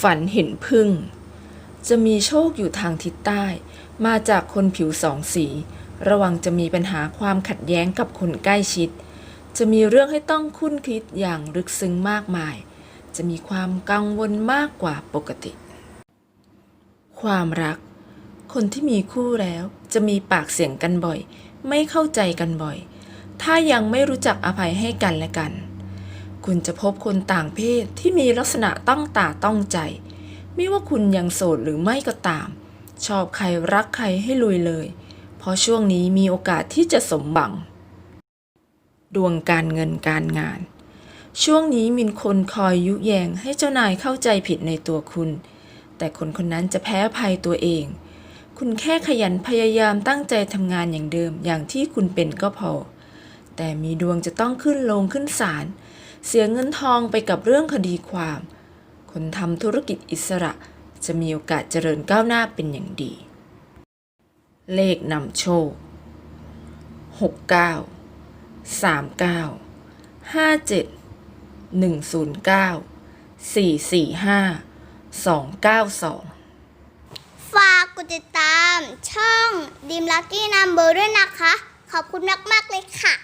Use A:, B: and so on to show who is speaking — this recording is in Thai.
A: ฝันเห็นพึ่ง จะมีโชคอยู่ทางทิศใต้ มาจากคนผิวสองสี ระวังจะมีปัญหาความขัดแย้งกับคนใกล้ชิด จะมีเรื่องให้ต้องคุ้นคิดอย่างลึกซึ้งมากมาย จะมีความกังวลมากกว่าปกติ ความรัก คนที่มีคู่แล้วจะมีปากเสียงกันบ่อย ไม่เข้าใจกันบ่อย ถ้ายังไม่รู้จักอภัยให้กันและกัน คุณจะพบคนต่างเพศที่มีลักษณะต้องตาต้องใจ ไม่ว่าคุณยังโสดหรือไม่ก็ตาม ชอบใครรักใครให้ลุยเลย เพราะช่วงนี้มีโอกาสที่จะสมบัง ดวงการเงินการงาน ช่วงนี้มีคนคอยยุแยงให้เจ้านายเข้าใจผิดในตัวคุณ แต่คนคนนั้นจะแพ้ภัยตัวเอง คุณแค่ขยันพยายามตั้งใจทำงานอย่างเดิมอย่างที่คุณเป็นก็พอ แต่มีดวงจะต้องขึ้นลงขึ้นศาล เสียเงินทองไปกับเรื่องคดีความ คนทำธุรกิจอิสระจะมีโอกาสเจริญก้าวหน้าเป็นอย่างดี เลขนำโชค 69 39 57 109 445 292
B: ฝากกดติดตามช่องดิมลักกี้นัมเบอร์ด้วยนะคะ ขอบคุณมาก ๆ เลยค่ะ